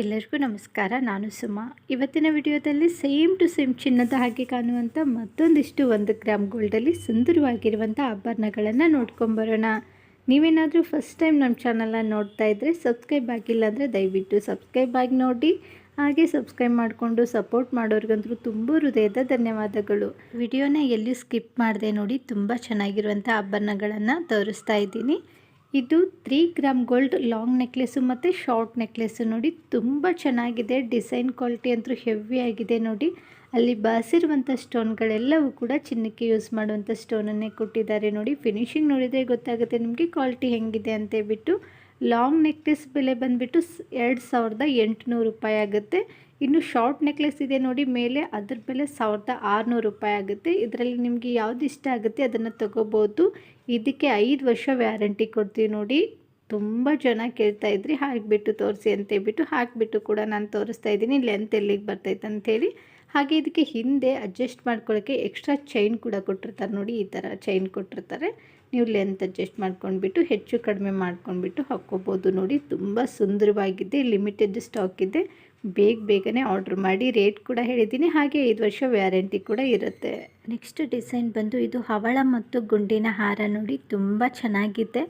ಎಲ್ಲರಿಗೂ ನಮಸ್ಕಾರ, ನಾನು ಸುಮಾ. ಇವತ್ತಿನ ವಿಡಿಯೋದಲ್ಲಿ ಸೇಮ್ ಟು ಸೇಮ್ ಚಿನ್ನದ ಹಾಗೆ ಕಾಣುವಂಥ ಮತ್ತೊಂದಿಷ್ಟು ಒಂದು ಗ್ರಾಮ್ ಗೋಲ್ಡಲ್ಲಿ ಸುಂದರವಾಗಿರುವಂಥ ಆಭರಣಗಳನ್ನು ನೋಡ್ಕೊಂಬರೋಣ ನೀವೇನಾದರೂ ಫಸ್ಟ್ ಟೈಮ್ ನಮ್ಮ ಚಾನಲನ್ನು ನೋಡ್ತಾ ಇದ್ದರೆ ಸಬ್ಸ್ಕ್ರೈಬ್ ಆಗಿಲ್ಲ ಅಂದರೆ ದಯವಿಟ್ಟು ಸಬ್ಸ್ಕ್ರೈಬ್ ಆಗಿ ನೋಡಿ. ಹಾಗೆ ಸಬ್ಸ್ಕ್ರೈಬ್ ಮಾಡಿಕೊಂಡು ಸಪೋರ್ಟ್ ಮಾಡೋರಿಗಂತೂ ತುಂಬ ಹೃದಯದ ಧನ್ಯವಾದಗಳು. ವಿಡಿಯೋನ ಎಲ್ಲಿ ಸ್ಕಿಪ್ ಮಾಡಿದೆ ನೋಡಿ, ತುಂಬ ಚೆನ್ನಾಗಿರುವಂಥ ಆಭರಣಗಳನ್ನು ತೋರಿಸ್ತಾ ಇದ್ದೀನಿ. ಇದು three gram gold long necklace ಮತ್ತು ಶಾರ್ಟ್ ನೆಕ್ಲೆಸ್ಸು ನೋಡಿ. ತುಂಬ ಚೆನ್ನಾಗಿದೆ. ಡಿಸೈನ್ ಕ್ವಾಲಿಟಿ ಅಂತೂ ಹೆವಿ ಆಗಿದೆ ನೋಡಿ. ಅಲ್ಲಿ ಬಾಸಿರುವಂಥ ಸ್ಟೋನ್ಗಳೆಲ್ಲವೂ ಕೂಡ ಚಿನ್ನಕ್ಕೆ ಯೂಸ್ ಮಾಡುವಂಥ ಸ್ಟೋನನ್ನೇ ಕೊಟ್ಟಿದ್ದಾರೆ ನೋಡಿ. ಫಿನಿಶಿಂಗ್ ನೋಡಿದರೆ ಗೊತ್ತಾಗುತ್ತೆ ನಿಮಗೆ ಕ್ವಾಲಿಟಿ ಹೆಂಗಿದೆ ಅಂತೇಳ್ಬಿಟ್ಟು ಲಾಂಗ್ ನೆಕ್ಲೆಸ್ ಬೆಲೆ ಬಂದುಬಿಟ್ಟು ಎರಡು ಸಾವಿರದ ಎಂಟುನೂರು ರೂಪಾಯಿ ಆಗುತ್ತೆ. ಇನ್ನು ಶಾರ್ಟ್ ನೆಕ್ಲೆಸ್ ಇದೆ ನೋಡಿ. ಮೇಲೆ ಅದ್ರ ಬೆಲೆ ಸಾವಿರದ ಆರುನೂರು ರೂಪಾಯಿ ಆಗುತ್ತೆ. ಇದರಲ್ಲಿ ನಿಮಗೆ ಯಾವುದು ಇಷ್ಟ ಆಗುತ್ತೆ ಅದನ್ನು ತಗೋಬೋದು. ಇದಕ್ಕೆ ಐದು ವರ್ಷ ವ್ಯಾರಂಟಿ ಕೊಡ್ತೀವಿ ನೋಡಿ. ತುಂಬ ಜನ ಕೇಳ್ತಾ ಇದ್ರಿ, ಹಾಕಿಬಿಟ್ಟು ತೋರಿಸಿ ಅಂತೇಳ್ಬಿಟ್ಟು ಹಾಕಿಬಿಟ್ಟು ಕೂಡ ನಾನು ತೋರಿಸ್ತಾ ಇದ್ದೀನಿ ಲೆಂತ್ ಎಲ್ಲಿಗೆ ಬರ್ತೈತೆ ಅಂಥೇಳಿ ಹಾಗೆ ಇದಕ್ಕೆ ಹಿಂದೆ ಅಡ್ಜಸ್ಟ್ ಮಾಡ್ಕೊಳ್ಳೋಕ್ಕೆ ಎಕ್ಸ್ಟ್ರಾ ಚೈನ್ ಕೂಡ ಕೊಟ್ಟಿರ್ತಾರೆ ನೋಡಿ, ಈ ಥರ ಚೈನ್ ಕೊಟ್ಟಿರ್ತಾರೆ. ನೀವು ಲೆಂತ್ ಅಡ್ಜಸ್ಟ್ ಮಾಡ್ಕೊಂಡ್ಬಿಟ್ಟು, ಹೆಚ್ಚು ಕಡಿಮೆ ಮಾಡ್ಕೊಂಡ್ಬಿಟ್ಟು ಹಾಕ್ಕೋಬೋದು ನೋಡಿ. ತುಂಬ ಸುಂದರವಾಗಿದೆ ಲಿಮಿಟೆಡ್ ಸ್ಟಾಕ್ ಇದೆ. ಬೇಗ ಬೇಗನೆ ಆರ್ಡ್ರ್ ಮಾಡಿ ರೇಟ್ ಕೂಡ ಹೇಳಿದ್ದೀನಿ. ಹಾಗೆ ಐದು ವರ್ಷ ವ್ಯಾರಂಟಿ ಕೂಡ ಇರುತ್ತೆ. ನೆಕ್ಸ್ಟ್ ಡಿಸೈನ್ ಬಂದು ಇದು ಹವಳ ಮತ್ತು ಗುಂಡಿನ ಹಾರ ನೋಡಿ ತುಂಬ ಚೆನ್ನಾಗಿದೆ.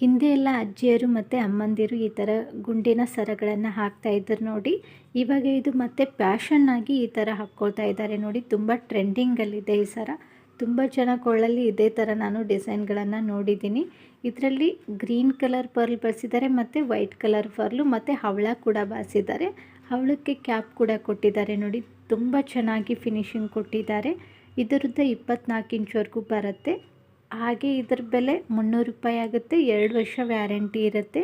ಹಿಂದೆ ಎಲ್ಲ ಅಜ್ಜಿಯರು ಮತ್ತು ಅಮ್ಮಂದಿರು ಈ ಥರ ಗುಂಡಿನ ಸರಗಳನ್ನು ಹಾಕ್ತಾ ಇದ್ದರು ನೋಡಿ. ಇವಾಗ ಇದು ಮತ್ತೆ ಪ್ಯಾಷನ್ ಆಗಿ ಈ ಥರ ಹಾಕ್ಕೊಳ್ತಾ ಇದ್ದಾರೆ ನೋಡಿ. ತುಂಬ ಟ್ರೆಂಡಿಂಗಲ್ಲಿದೆ ಈ ಸರ. ತುಂಬ ಜನ ಕೊಳ್ಳಲ್ಲಿ ಇದೇ ಥರ ನಾನು ಡಿಸೈನ್ಗಳನ್ನು ನೋಡಿದ್ದೀನಿ. ಇದರಲ್ಲಿ ಗ್ರೀನ್ ಕಲರ್ ಪರ್ಲ್ ಬಳಸಿದ್ದಾರೆ ಮತ್ತು ವೈಟ್ ಕಲರ್ ಪರ್ಲು ಮತ್ತು ಹವಳ ಕೂಡ ಬಾಸಿದ್ದಾರೆ ಹವಳಕ್ಕೆ ಕ್ಯಾಪ್ ಕೂಡ ಕೊಟ್ಟಿದ್ದಾರೆ ನೋಡಿ. ತುಂಬ ಚೆನ್ನಾಗಿ ಫಿನಿಶಿಂಗ್ ಕೊಟ್ಟಿದ್ದಾರೆ. ಇದರದ್ದು ಇಪ್ಪತ್ನಾಲ್ಕು ಇಂಚ್ವರೆಗೂ ಬರುತ್ತೆ. ಹಾಗೆ ಇದ್ರ ಬೆಲೆ ಮುನ್ನೂರು ರೂಪಾಯಿ ಆಗುತ್ತೆ. ಎರಡು ವರ್ಷ ವ್ಯಾರಂಟಿ ಇರುತ್ತೆ.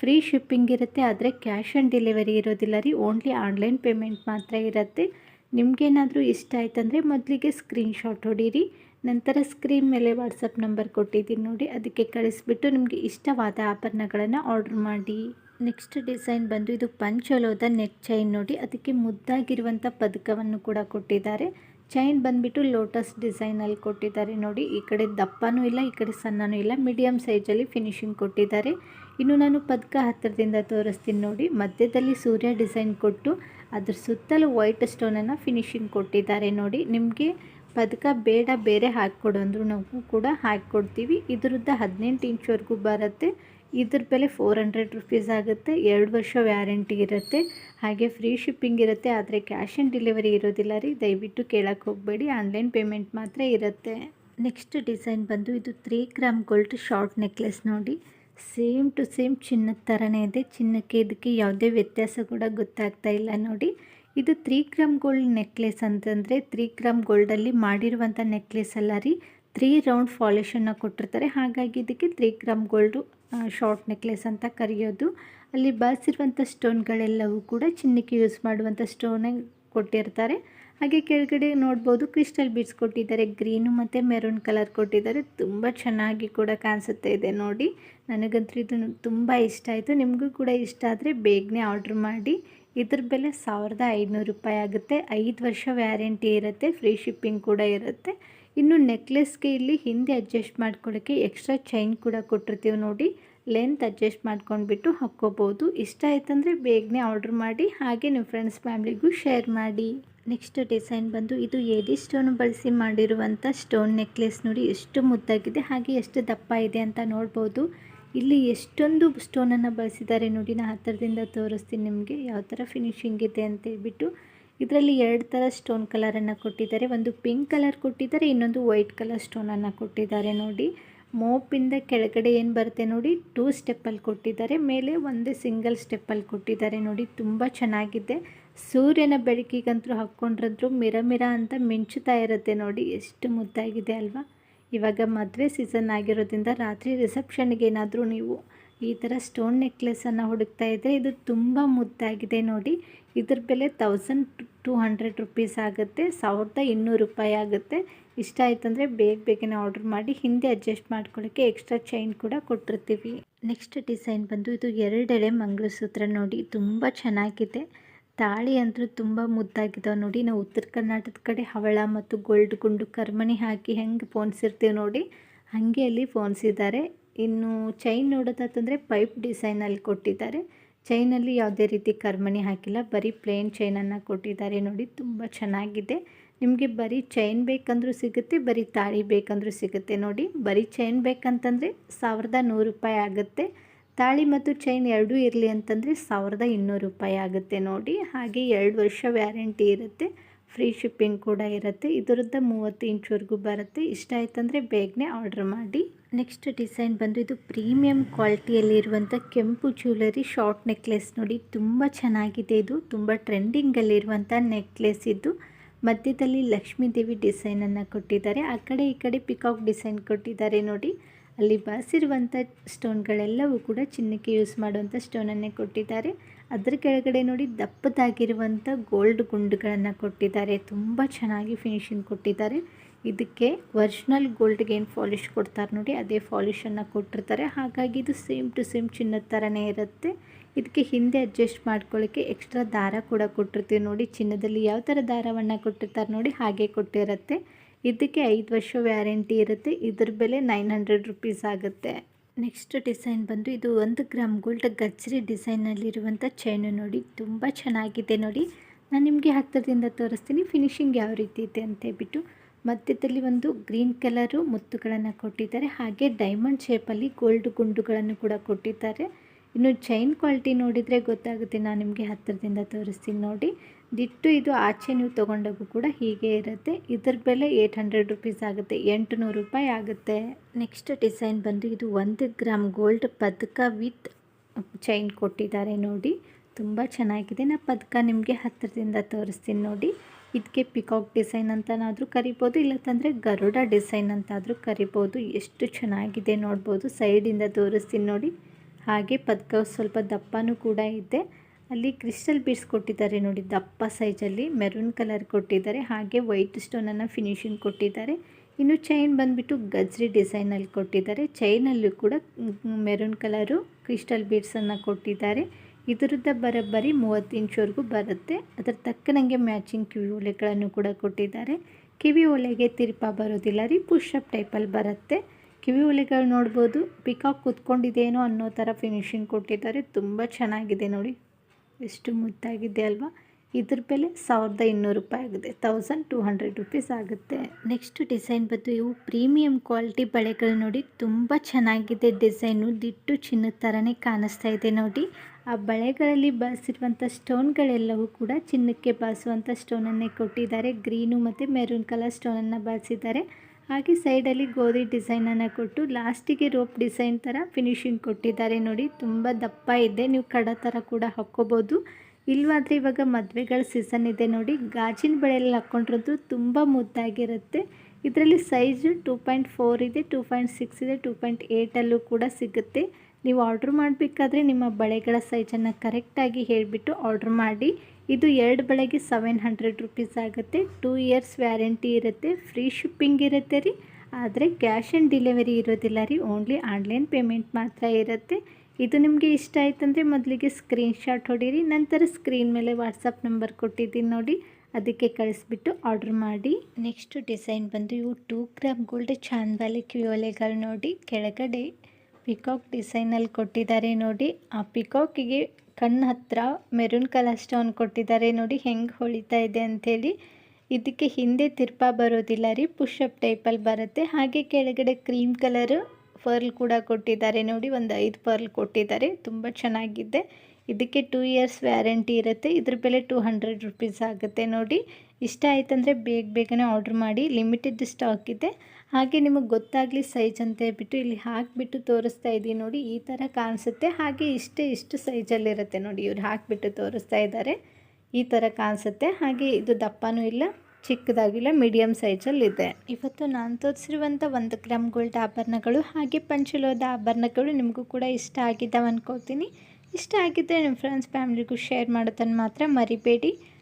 ಫ್ರೀ ಶಿಪ್ಪಿಂಗ್ ಇರುತ್ತೆ. ಆದರೆ ಕ್ಯಾಶ್ ಆನ್ ಡೆಲಿವರಿ ಇರೋದಿಲ್ಲ ರೀ. ಓನ್ಲಿ ಆನ್ಲೈನ್ ಪೇಮೆಂಟ್ ಮಾತ್ರ ಇರುತ್ತೆ. ನಿಮಗೇನಾದರೂ ಇಷ್ಟ ಆಯ್ತಂದರೆ ಮೊದಲಿಗೆ ಸ್ಕ್ರೀನ್ಶಾಟ್ ಹೊಡೀರಿ. ನಂತರ ಸ್ಕ್ರೀನ್ ಮೇಲೆ ವಾಟ್ಸಪ್ ನಂಬರ್ ಕೊಟ್ಟಿದ್ದೀನಿ ನೋಡಿ, ಅದಕ್ಕೆ ಕಳಿಸ್ಬಿಟ್ಟು ನಿಮಗೆ ಇಷ್ಟವಾದ ಆಭರಣಗಳನ್ನು ಆರ್ಡ್ರ್ ಮಾಡಿ. ನೆಕ್ಸ್ಟ್ ಡಿಸೈನ್ ಬಂದು ಇದು ಪಂಚಲೋದ ನೆಕ್ ಚೈನ್ ನೋಡಿ, ಅದಕ್ಕೆ ಮುದ್ದಾಗಿರುವಂಥ ಪದಕವನ್ನು ಕೂಡ ಕೊಟ್ಟಿದ್ದಾರೆ. ಚೈನ್ ಬಂದುಬಿಟ್ಟು ಲೋಟಸ್ ಡಿಸೈನಲ್ಲಿ ಕೊಟ್ಟಿದ್ದಾರೆ ನೋಡಿ, ಈ ಕಡೆ ದಪ್ಪನೂ ಇಲ್ಲ, ಈ ಕಡೆ ಸಣ್ಣನೂ ಇಲ್ಲ ಮೀಡಿಯಮ್ ಸೈಜಲ್ಲಿ ಫಿನಿಶಿಂಗ್ ಕೊಟ್ಟಿದ್ದಾರೆ. ಇನ್ನು ನಾನು ಪದಕ ಹತ್ತಿರದಿಂದ ತೋರಿಸ್ತೀನಿ ನೋಡಿ, ಮಧ್ಯದಲ್ಲಿ ಸೂರ್ಯ ಡಿಸೈನ್ ಕೊಟ್ಟು, ಅದ್ರ ಸುತ್ತಲೂ ವೈಟ್ ಸ್ಟೋನನ್ನು ಫಿನಿಶಿಂಗ್ ಕೊಟ್ಟಿದ್ದಾರೆ ನೋಡಿ, ನಿಮಗೆ ಪದಕ ಬೇಡ ಬೇರೆ ಹಾಕಿಕೊಡು ಅಂದರು ನಾವು ಕೂಡ ಹಾಕ್ಕೊಡ್ತೀವಿ. ಇದರದ್ದು ಹದಿನೆಂಟು ಇಂಚ್ವರೆಗೂ ಬರುತ್ತೆ. ಇದ್ರ ಬೆಲೆ ಫೋರ್ ಹಂಡ್ರೆಡ್ ರುಪೀಸ್ ಆಗುತ್ತೆ. ಎರಡು ವರ್ಷ ವ್ಯಾರಂಟಿ ಇರುತ್ತೆ. ಹಾಗೆ ಫ್ರೀ ಶಿಪ್ಪಿಂಗ್ ಇರುತ್ತೆ. ಆದರೆ ಕ್ಯಾಶ್ ಆನ್ ಡೆಲಿವರಿ ಇರೋದಿಲ್ಲ ರೀ. ದಯವಿಟ್ಟು ಕೇಳಕ್ಕೆ ಹೋಗಬೇಡಿ. ಆನ್ಲೈನ್ ಪೇಮೆಂಟ್ ಮಾತ್ರ ಇರುತ್ತೆ. ನೆಕ್ಸ್ಟ್ ಡಿಸೈನ್ ಬಂದು ಇದು three gram gold short necklace ನೋಡಿ. ಸೇಮ್ ಟು ಸೇಮ್ ಚಿನ್ನದ ಥರನೇ ಇದೆ. ಚಿನ್ನಕ್ಕೆ ಇದಕ್ಕೆ ಯಾವುದೇ ವ್ಯತ್ಯಾಸ ಕೂಡ ಗೊತ್ತಾಗ್ತಾ ಇಲ್ಲ ನೋಡಿ. ಇದು ತ್ರೀ ಗ್ರಾಮ್ ಗೋಲ್ಡ್ ನೆಕ್ಲೆಸ್ ಅಂತಂದರೆ ತ್ರೀ ಗ್ರಾಮ್ ಗೋಲ್ಡಲ್ಲಿ ಮಾಡಿರುವಂಥ ನೆಕ್ಲೆಸ್ ಅಲ್ಲ ರೀ. ತ್ರೀ ರೌಂಡ್ ಫಾಲಿಶನ್ನು ಕೊಟ್ಟಿರ್ತಾರೆ. ಹಾಗಾಗಿ ಇದಕ್ಕೆ three gram gold short necklace ಅಂತ ಕರೆಯೋದು. ಅಲ್ಲಿ ಬಳಸಿರುವಂಥ ಸ್ಟೋನ್ಗಳೆಲ್ಲವೂ ಕೂಡ ಚಿನ್ನಕ್ಕೆ ಯೂಸ್ ಮಾಡುವಂಥ ಸ್ಟೋನೇ ಕೊಟ್ಟಿರ್ತಾರೆ. ಹಾಗೆ ಕೆಳಗಡೆ ನೋಡ್ಬೋದು ಕ್ರಿಸ್ಟಲ್ ಬೀಡ್ಸ್ ಕೊಟ್ಟಿದ್ದಾರೆ. ಗ್ರೀನು ಮತ್ತು ಮೆರೂನ್ ಕಲರ್ ಕೊಟ್ಟಿದ್ದಾರೆ. ತುಂಬ ಚೆನ್ನಾಗಿ ಕೂಡ ಕಾಣಿಸುತ್ತೆ ಇದೆ ನೋಡಿ. ನನಗಂತೂ ಇದು ತುಂಬ ಇಷ್ಟ ಆಯಿತು. ನಿಮಗೂ ಕೂಡ ಇಷ್ಟ ಆದರೆ ಬೇಗನೆ ಆರ್ಡ್ರ್ ಮಾಡಿ. ಇದ್ರ ಬೆಲೆ ಸಾವಿರದ ಐದುನೂರು ರೂಪಾಯಿ ಆಗುತ್ತೆ. ಐದು ವರ್ಷ ವ್ಯಾರಂಟಿ ಇರುತ್ತೆ, ಫ್ರೀ ಶಿಪ್ಪಿಂಗ್ ಕೂಡ ಇರುತ್ತೆ. ಇನ್ನು ನೆಕ್ಲೆಸ್ಗೆ ಇಲ್ಲಿ ಹಿಂದೆ ಅಡ್ಜಸ್ಟ್ ಮಾಡ್ಕೊಳ್ಳೋಕ್ಕೆ ಎಕ್ಸ್ಟ್ರಾ ಚೈನ್ ಕೂಡ ಕೊಟ್ಟಿರ್ತೀವಿ ನೋಡಿ. ಲೆಂತ್ ಅಡ್ಜಸ್ಟ್ ಮಾಡ್ಕೊಂಡ್ಬಿಟ್ಟು ಹಾಕ್ಕೋಬೋದು. ಇಷ್ಟ ಆಯ್ತಂದರೆ ಬೇಗನೆ ಆರ್ಡ್ರ್ ಮಾಡಿ, ಹಾಗೆ ನಿಮ್ಮ ಫ್ರೆಂಡ್ಸ್ ಫ್ಯಾಮ್ಲಿಗೂ ಶೇರ್ ಮಾಡಿ. ನೆಕ್ಸ್ಟ್ ಡಿಸೈನ್ ಬಂದು ಇದು ಎಡಿ ಸ್ಟೋನ್ ಬಳಸಿ ಮಾಡಿರುವಂಥ ಸ್ಟೋನ್ ನೆಕ್ಲೆಸ್ ನೋಡಿ ಎಷ್ಟು ಮುದ್ದಾಗಿದೆ, ಹಾಗೆ ಎಷ್ಟು ದಪ್ಪ ಇದೆ ಅಂತ ನೋಡ್ಬೋದು. ಇಲ್ಲಿ ಎಷ್ಟೊಂದು ಸ್ಟೋನನ್ನು ಬಳಸಿದ್ದಾರೆ ನೋಡಿ ನಾ ಹತ್ತಿರದಿಂದ ತೋರಿಸ್ತೀನಿ ನಿಮಗೆ ಯಾವ ಥರ ಫಿನಿಶಿಂಗ್ ಇದೆ ಅಂತ ಹೇಳ್ಬಿಟ್ಟು. ಇದರಲ್ಲಿ ಎರಡು ಥರ ಸ್ಟೋನ್ ಕಲರನ್ನು ಕೊಟ್ಟಿದ್ದಾರೆ. ಒಂದು ಪಿಂಕ್ ಕಲರ್ ಕೊಟ್ಟಿದ್ದಾರೆ, ಇನ್ನೊಂದು ವೈಟ್ ಕಲರ್ ಸ್ಟೋನನ್ನು ಕೊಟ್ಟಿದ್ದಾರೆ ನೋಡಿ. ಮೋಪಿಂದ ಕೆಳಗಡೆ ಏನು ಬರುತ್ತೆ ನೋಡಿ ಟೂ ಸ್ಟೆಪ್ಪಲ್ಲಿ ಕೊಟ್ಟಿದ್ದಾರೆ. ಮೇಲೆ ಒಂದೇ ಸಿಂಗಲ್ ಸ್ಟೆಪ್ಪಲ್ಲಿ ಕೊಟ್ಟಿದ್ದಾರೆ ನೋಡಿ, ತುಂಬ ಚೆನ್ನಾಗಿದೆ. ಸೂರ್ಯನ ಬೆಳಕಿಗಂತೂ ಹಾಕ್ಕೊಂಡ್ರದ್ರು ಮಿರ ಮಿರ ಅಂತ ಮಿಂಚುತ್ತಾ ಇರುತ್ತೆ ನೋಡಿ, ಎಷ್ಟು ಮುದ್ದಾಗಿದೆ ಅಲ್ವಾ. ಇವಾಗ ಮದುವೆ ಸೀಸನ್ ಆಗಿರೋದ್ರಿಂದ ರಾತ್ರಿ ರಿಸೆಪ್ಷನ್ಗೆ ಏನಾದರೂ ನೀವು ಈ ಥರ ಸ್ಟೋನ್ ನೆಕ್ಲೆಸನ್ನು ಹುಡುಕ್ತಾ ಇದ್ದರೆ ಇದು ತುಂಬ ಮುದ್ದಾಗಿದೆ ನೋಡಿ. ಇದ್ರ ಬೆಲೆ ತೌಸಂಡ್ ಟು ಹಂಡ್ರೆಡ್ ರುಪೀಸ್ ಆಗುತ್ತೆ. ಸಾವಿರದ ಇನ್ನೂರು ರೂಪಾಯಿ ಆಗುತ್ತೆ. ಇಷ್ಟ ಆಯ್ತಂದರೆ ಬೇಗ ಬೇಗನೆ ಆರ್ಡ್ರ್ ಮಾಡಿ, ಹಿಂದೆ ಅಡ್ಜಸ್ಟ್ ಮಾಡ್ಕೊಳ್ಳೋಕ್ಕೆ ಎಕ್ಸ್ಟ್ರಾ ಚೈನ್ ಕೂಡ ಕೊಟ್ಟಿರ್ತೀವಿ. ನೆಕ್ಸ್ಟ್ ಡಿಸೈನ್ ಬಂದು ಇದು ಎರಡೆಳೆ ಮಂಗಳಸೂತ್ರ ನೋಡಿ. ತುಂಬ ಚೆನ್ನಾಗಿದೆ. ತಾಳಿ ಅಂತೂ ತುಂಬ ಮುದ್ದಾಗಿದ್ದಾವೆ ನೋಡಿ, ನಾವು ಉತ್ತರ ಕರ್ನಾಟಕದ ಕಡೆ ಹವಳ ಮತ್ತು ಗೋಲ್ಡ್ ಗುಂಡು ಕರ್ಮಣಿ ಹಾಕಿ ಹೆಂಗೆ ಫೋನ್ಸಿರ್ತೀವಿ ನೋಡಿ. ಹಾಗೆ ಅಲ್ಲಿ ಫೋನ್ಸಿದ್ದಾರೆ ಇನ್ನು ಚೈನ್ ನೋಡೋದಾತಂದರೆ ಪೈಪ್ ಡಿಸೈನಲ್ಲಿ ಕೊಟ್ಟಿದ್ದಾರೆ. ಚೈನಲ್ಲಿ ಯಾವುದೇ ರೀತಿ ಕರ್ಮಣಿ ಹಾಕಿಲ್ಲ. ಬರೀ ಪ್ಲೇನ್ ಚೈನನ್ನು ಕೊಟ್ಟಿದ್ದಾರೆ ನೋಡಿ, ತುಂಬ ಚೆನ್ನಾಗಿದೆ. ನಿಮಗೆ ಬರೀ ಚೈನ್ ಬೇಕಂದ್ರೂ ಸಿಗುತ್ತೆ, ಬರೀ ತಾಳಿ ಬೇಕಂದ್ರೂ ಸಿಗುತ್ತೆ ನೋಡಿ. ಬರೀ ಚೈನ್ ಬೇಕಂತಂದರೆ ಸಾವಿರದ ನೂರು ರೂಪಾಯಿ ಆಗುತ್ತೆ. ತಾಳಿ ಮತ್ತು ಚೈನ್ ಎರಡೂ ಇರಲಿ ಅಂತಂದರೆ ಸಾವಿರದ ಇನ್ನೂರು ರೂಪಾಯಿ ಆಗುತ್ತೆ ನೋಡಿ. ಹಾಗೆ ಎರಡು ವರ್ಷ ವ್ಯಾರಂಟಿ ಇರುತ್ತೆ. ಫ್ರೀ ಶಿಪ್ಪಿಂಗ್ ಕೂಡ ಇರುತ್ತೆ. ಇದರದ್ದು ಮೂವತ್ತು ಇಂಚ್ವರೆಗೂ ಬರುತ್ತೆ. ಇಷ್ಟ ಆಯ್ತಂದರೆ ಬೇಗನೆ ಆರ್ಡ್ರ್ ಮಾಡಿ. ನೆಕ್ಸ್ಟ್ ಡಿಸೈನ್ ಬಂದು ಇದು ಪ್ರೀಮಿಯಂ ಕ್ವಾಲಿಟಿಯಲ್ಲಿರುವಂಥ ಕೆಂಪು ಜ್ಯುವೆಲರಿ ಶಾರ್ಟ್ ನೆಕ್ಲೆಸ್ ನೋಡಿ. ತುಂಬ ಚೆನ್ನಾಗಿದೆ ಇದು. ತುಂಬ ಟ್ರೆಂಡಿಂಗಲ್ಲಿರುವಂಥ ನೆಕ್ಲೆಸ್ ಇದು. ಮಧ್ಯದಲ್ಲಿ ಲಕ್ಷ್ಮೀದೇವಿ ಡಿಸೈನನ್ನು ಕೊಟ್ಟಿದ್ದಾರೆ. ಆ ಕಡೆ ಈ ಕಡೆ ಪಿಕಾಕ್ ಡಿಸೈನ್ ಕೊಟ್ಟಿದ್ದಾರೆ ನೋಡಿ. ಅಲ್ಲಿ ಬಾಸಿರುವಂಥ ಸ್ಟೋನ್ಗಳೆಲ್ಲವೂ ಕೂಡ ಚಿನ್ನಕ್ಕೆ ಯೂಸ್ ಮಾಡುವಂಥ ಸ್ಟೋನನ್ನೇ ಕೊಟ್ಟಿದ್ದಾರೆ. ಅದರ ಕೆಳಗಡೆ ನೋಡಿ ದಪ್ಪದಾಗಿರುವಂಥ ಗೋಲ್ಡ್ ಗುಂಡುಗಳನ್ನು ಕೊಟ್ಟಿದ್ದಾರೆ. ತುಂಬ ಚೆನ್ನಾಗಿ ಫಿನಿಶಿಂಗ್ ಕೊಟ್ಟಿದ್ದಾರೆ. ಇದಕ್ಕೆ ಒರಿಜಿನಲ್ ಗೋಲ್ಡ್ಗೆ ಏನು ಫಾಲಿಶ್ ಕೊಡ್ತಾರೆ ನೋಡಿ, ಅದೇ ಫಾಲಿಶನ್ನು ಕೊಟ್ಟಿರ್ತಾರೆ. ಹಾಗಾಗಿ ಇದು ಸೇಮ್ ಟು ಸೇಮ್ ಚಿನ್ನದ ಥರನೇ ಇರುತ್ತೆ. ಇದಕ್ಕೆ ಹಿಂದೆ ಅಡ್ಜಸ್ಟ್ ಮಾಡ್ಕೊಳ್ಳೋಕ್ಕೆ ಎಕ್ಸ್ಟ್ರಾ ದಾರ ಕೂಡ ಕೊಟ್ಟಿರ್ತೀವಿ ನೋಡಿ, ಚಿನ್ನದಲ್ಲಿ ಯಾವ ಥರ ದಾರವನ್ನು ಕೊಟ್ಟಿರ್ತಾರೆ ನೋಡಿ, ಹಾಗೆ ಕೊಟ್ಟಿರುತ್ತೆ. ಇದಕ್ಕೆ ಐದು ವರ್ಷ ವ್ಯಾರಂಟಿ ಇರುತ್ತೆ. ಇದ್ರ ಬೆಲೆ ನೈನ್ ಹಂಡ್ರೆಡ್ ರುಪೀಸ್ ಆಗುತ್ತೆ. ನೆಕ್ಸ್ಟ್ ಡಿಸೈನ್ ಬಂದು ಇದು ಒಂದು ಗ್ರಾಮ್ ಗೋಲ್ಡ್ ಗಜ್ರಿ ಡಿಸೈನಲ್ಲಿರುವಂಥ ಚೈನು ನೋಡಿ. ತುಂಬ ಚೆನ್ನಾಗಿದೆ ನೋಡಿ. ನಾನು ನಿಮಗೆ ಹತ್ತಿರದಿಂದ ತೋರಿಸ್ತೀನಿ. ಫಿನಿಶಿಂಗ್ ಯಾವ ರೀತಿ ಇದೆ ಅಂತ ಹೇಳ್ಬಿಟ್ಟು. ಮಧ್ಯದಲ್ಲಿ ಒಂದು ಗ್ರೀನ್ ಕಲರು ಮುತ್ತುಗಳನ್ನು ಕೊಟ್ಟಿದ್ದಾರೆ. ಹಾಗೆ ಡೈಮಂಡ್ ಶೇಪಲ್ಲಿ ಗೋಲ್ಡ್ ಗುಂಡುಗಳನ್ನು ಕೂಡ ಕೊಟ್ಟಿದ್ದಾರೆ. ಇನ್ನು ಚೈನ್ ಕ್ವಾಲಿಟಿ ನೋಡಿದರೆ ಗೊತ್ತಾಗುತ್ತೆ. ನಾನು ನಿಮಗೆ ಹತ್ತಿರದಿಂದ ತೋರಿಸ್ತೀನಿ ನೋಡಿ. ದಿಟ್ಟು ಇದು ಆಚೆ ನೀವು ತೊಗೊಂಡಾಗೂ ಕೂಡ ಹೀಗೆ ಇರುತ್ತೆ. ಇದ್ರ ಬೆಲೆ ಏಯ್ಟ್ ಹಂಡ್ರೆಡ್ ರುಪೀಸ್ ಆಗುತ್ತೆ. ಎಂಟು ನೂರು ರೂಪಾಯಿ ಆಗುತ್ತೆ. ನೆಕ್ಸ್ಟ್ ಡಿಸೈನ್ ಬಂದು ಇದು ಒಂದು ಗ್ರಾಮ್ ಗೋಲ್ಡ್ ಪದಕ ವಿತ್ ಚೈನ್ ಕೊಟ್ಟಿದ್ದಾರೆ ನೋಡಿ. ತುಂಬ ಚೆನ್ನಾಗಿದೆ. ನಾ ಪದಕ ನಿಮಗೆ ಹತ್ತಿರದಿಂದ ತೋರಿಸ್ತೀನಿ ನೋಡಿ. ಇದಕ್ಕೆ ಪಿಕಾಕ್ ಡಿಸೈನ್ ಅಂತನಾದರೂ ಕರಿಬೋದು ಇಲ್ಲತ್ತಂದರೆ ಗರುಡ ಡಿಸೈನ್ ಅಂತಾದರೂ ಕರಿಬೋದು. ಎಷ್ಟು ಚೆನ್ನಾಗಿದೆ ನೋಡ್ಬೋದು. ಸೈಡಿಂದ ತೋರಿಸ್ತೀನಿ ನೋಡಿ. ಹಾಗೆ ಪದಕ ಸ್ವಲ್ಪ ದಪ್ಪನೂ ಕೂಡ ಇದೆ. ಅಲ್ಲಿ ಕ್ರಿಸ್ಟಲ್ ಬೀಡ್ಸ್ ಕೊಟ್ಟಿದ್ದಾರೆ ನೋಡಿ, ದಪ್ಪ ಸೈಜಲ್ಲಿ ಮೆರೂನ್ ಕಲರ್ ಕೊಟ್ಟಿದ್ದಾರೆ, ಹಾಗೆ ವೈಟ್ ಸ್ಟೋನನ್ನು ಫಿನಿಶಿಂಗ್ ಕೊಟ್ಟಿದ್ದಾರೆ. ಇನ್ನು ಚೈನ್ ಬಂದುಬಿಟ್ಟು ಗಜ್ರಿ ಡಿಸೈನಲ್ಲಿ ಕೊಟ್ಟಿದ್ದಾರೆ. ಚೈನಲ್ಲೂ ಕೂಡ ಮೆರೂನ್ ಕಲರು ಕ್ರಿಸ್ಟಲ್ ಬೀಡ್ಸನ್ನು ಕೊಟ್ಟಿದ್ದಾರೆ. ಇದರದ್ದ ಬರೋಬ್ಬರಿ ಮೂವತ್ತು ಇಂಚ್ವರೆಗೂ ಬರುತ್ತೆ. ಅದರ ತಕ್ಕನಂಗೆ ಮ್ಯಾಚಿಂಗ್ ಕಿವಿ ಒಲೆಗಳನ್ನು ಕೂಡ ಕೊಟ್ಟಿದ್ದಾರೆ. ಕಿವಿ ಒಲೆಗೆ ತಿರುಪ ಬರೋದಿಲ್ಲ ರೀ ಪುಷಪ್ ಟೈಪಲ್ಲಿ ಬರುತ್ತೆ. ಕಿವಿ ಒಲೆಗಳು ನೋಡ್ಬೋದು ಪಿಕಾಕ್ ಕುತ್ಕೊಂಡಿದೇನೋ ಅನ್ನೋ ಥರ ಫಿನಿಶಿಂಗ್ ಕೊಟ್ಟಿದ್ದಾರೆ. ತುಂಬ ಚೆನ್ನಾಗಿದೆ ನೋಡಿ. ಎಷ್ಟು ಮುದ್ದಾಗಿದೆ ಅಲ್ವಾ? ಇದ್ರ ಬೆಲೆ ಸಾವಿರದ ಇನ್ನೂರು ರೂಪಾಯಿ ಆಗಿದೆ. ತೌಸಂಡ್ ಟೂ ಹಂಡ್ರೆಡ್ ರುಪೀಸ್ ಆಗುತ್ತೆ. ನೆಕ್ಸ್ಟ್ ಡಿಸೈನ್ ಬಂದು, ಇವು ಪ್ರೀಮಿಯಂ ಕ್ವಾಲಿಟಿ ಬಳೆಗಳು ನೋಡಿ, ತುಂಬ ಚೆನ್ನಾಗಿದೆ ಡಿಸೈನು ದಿಟ್ಟು ಚಿನ್ನದ ಥರನೇ ಕಾಣಿಸ್ತಾ ಇದೆ ನೋಡಿ. ಆ ಬಳೆಗಳಲ್ಲಿ ಬಳಸಿರುವಂಥ ಸ್ಟೋನ್ಗಳೆಲ್ಲವೂ ಕೂಡ ಚಿನ್ನಕ್ಕೆ ಬಳಸುವಂಥ ಸ್ಟೋನನ್ನೇ ಕೊಟ್ಟಿದ್ದಾರೆ. ಗ್ರೀನು ಮತ್ತು ಮೆರೂನ್ ಕಲರ್ ಸ್ಟೋನನ್ನು ಬಳಸಿದ್ದಾರೆ. ಹಾಗೆ ಸೈಡಲ್ಲಿ ಗೋಧಿ ಡಿಸೈನನ್ನು ಕೊಟ್ಟು ಲಾಸ್ಟಿಗೆ ರೋಪ್ ಡಿಸೈನ್ ಥರ ಫಿನಿಶಿಂಗ್ ಕೊಟ್ಟಿದ್ದಾರೆ ನೋಡಿ. ತುಂಬ ದಪ್ಪ ಇದೆ. ನೀವು ಕಡ ಥರ ಕೂಡ ಹಾಕ್ಕೋಬೋದು. ಇಲ್ವಾದರೆ ಇವಾಗ ಮದುವೆಗಳ ಸೀಸನ್ ಇದೆ ನೋಡಿ. ಗಾಜಿನ ಬಳೆಯಲ್ಲಿ ಹಾಕ್ಕೊಂಡಿರೋದು ತುಂಬ ಮುದ್ದಾಗಿರುತ್ತೆ. ಇದರಲ್ಲಿ ಸೈಜು ಟೂ ಪಾಯಿಂಟ್ ಫೋರ್ ಇದೆ, ಟೂ ಪಾಯಿಂಟ್ ಸಿಕ್ಸ್ ಇದೆ, ಟೂ ಪಾಯಿಂಟ್ ಕೂಡ ಸಿಗುತ್ತೆ. ನೀವು ಆರ್ಡ್ರ್ ಮಾಡಬೇಕಾದ್ರೆ ನಿಮ್ಮ ಬಳೆಗಳ ಸೈಜನ್ನು ಕರೆಕ್ಟಾಗಿ ಹೇಳಿಬಿಟ್ಟು ಆರ್ಡ್ರ್ ಮಾಡಿ. ಇದು ಎರಡು ಬಳೆಗೆ ಸೆವೆನ್ ಹಂಡ್ರೆಡ್ ರುಪೀಸ್ ಆಗುತ್ತೆ. ಟೂ ಇಯರ್ಸ್ ವ್ಯಾರಂಟಿ ಇರುತ್ತೆ. ಫ್ರೀ ಶಿಪ್ಪಿಂಗ್ ಇರುತ್ತೆ ರೀ. ಆದರೆ ಕ್ಯಾಶ್ ಆನ್ ಡೆಲಿವರಿ ಇರೋದಿಲ್ಲ ರೀ. ಓನ್ಲಿ ಆನ್ಲೈನ್ ಪೇಮೆಂಟ್ ಮಾತ್ರ ಇರುತ್ತೆ. ಇದು ನಿಮಗೆ ಇಷ್ಟ ಆಯ್ತಂದರೆ ಮೊದಲಿಗೆ ಸ್ಕ್ರೀನ್ಶಾಟ್ ಹೊಡೀರಿ. ನಂತರ ಸ್ಕ್ರೀನ್ ಮೇಲೆ ವಾಟ್ಸಪ್ ನಂಬರ್ ಕೊಟ್ಟಿದ್ದೀನಿ ನೋಡಿ. ಅದಕ್ಕೆ ಕಳಿಸ್ಬಿಟ್ಟು ಆರ್ಡ್ರ್ ಮಾಡಿ. ನೆಕ್ಸ್ಟ್ ಡಿಸೈನ್ ಬಂದು ಇವು ಟೂ ಗ್ರಾಮ್ ಗೋಲ್ಡ್ ಚಾಂದ್ವಾಲಿ ಕ್ಯೂಲೆಗಳು ನೋಡಿ. ಕೆಳಗಡೆ ಪಿಕಾಕ್ ಡಿಸೈನಲ್ಲಿ ಕೊಟ್ಟಿದ್ದಾರೆ ನೋಡಿ. ಆ ಪಿಕಾಕಿಗೆ ಕಣ್ಣು ಹತ್ತಿರ ಮೆರೂನ್ ಕಲರ್ ಸ್ಟೋನ್ ಕೊಟ್ಟಿದ್ದಾರೆ ನೋಡಿ. ಹೆಂಗೆ ಹೊಳಿತಾ ಇದೆ ಅಂಥೇಳಿ. ಇದಕ್ಕೆ ಹಿಂದೆ ತಿರ್ಪ ಬರೋದಿಲ್ಲ ರೀ. ಪುಷಪ್ ಟೈಪಲ್ಲಿ ಬರುತ್ತೆ. ಹಾಗೆ ಕೆಳಗಡೆ ಕ್ರೀಮ್ ಕಲರು ಪರ್ಲ್ ಕೂಡ ಕೊಟ್ಟಿದ್ದಾರೆ ನೋಡಿ. ಒಂದು ಐದು ಪರ್ಲ್ ಕೊಟ್ಟಿದ್ದಾರೆ. ತುಂಬ ಚೆನ್ನಾಗಿದೆ. ಇದಕ್ಕೆ ಟೂ ಇಯರ್ಸ್ ವ್ಯಾರಂಟಿ ಇರುತ್ತೆ. ಇದ್ರ ಬೆಲೆ ಟೂ ಹಂಡ್ರೆಡ್ ರುಪೀಸ್ ಆಗುತ್ತೆ ನೋಡಿ. ಇಷ್ಟ ಆಯ್ತಂದರೆ ಬೇಗ ಬೇಗನೆ ಆರ್ಡ್ರ್ ಮಾಡಿ. ಲಿಮಿಟೆಡ್ ಸ್ಟಾಕ್ ಇದೆ. ಹಾಗೆ ನಿಮಗೆ ಗೊತ್ತಾಗಲಿ ಸೈಜ್ ಅಂತ ಹೇಳ್ಬಿಟ್ಟು ಇಲ್ಲಿ ಹಾಕಿಬಿಟ್ಟು ತೋರಿಸ್ತಾ ಇದ್ದೀನಿ ನೋಡಿ, ಈ ಥರ ಕಾಣಿಸುತ್ತೆ. ಹಾಗೆ ಇಷ್ಟೇ ಇಷ್ಟು ಸೈಜಲ್ಲಿರುತ್ತೆ ನೋಡಿ, ಇವ್ರು ಹಾಕಿಬಿಟ್ಟು ತೋರಿಸ್ತಾ ಇದ್ದಾರೆ. ಈ ಥರ ಕಾಣಿಸುತ್ತೆ. ಹಾಗೆ ಇದು ದಪ್ಪನೂ ಇಲ್ಲ, ಚಿಕ್ಕದಾಗಿಲ್ಲ, ಮೀಡಿಯಮ್ ಸೈಜಲ್ಲಿದೆ. ಇವತ್ತು ನಾನು ತೋರಿಸಿರುವಂಥ ಒಂದು ಗ್ರಾಮ್ ಗೋಲ್ಡ್ ಆಭರಣಗಳು, ಹಾಗೆ ಪಂಚಲೋದ ಆಭರಣಗಳು ನಿಮಗೂ ಕೂಡ ಇಷ್ಟ ಆಗಿದ್ದಾವೆ ಅಂದ್ಕೋತೀನಿ ಇಷ್ಟ ಆಗಿದ್ದರೆ ನಿಮ್ಮ ಫ್ರೆಂಡ್ಸ್ ಫ್ಯಾಮಿಲಿಗೂ ಶೇರ್ ಮಾಡೋದನ್ನು ಮಾತ್ರ ಮರಿಬೇಡಿ.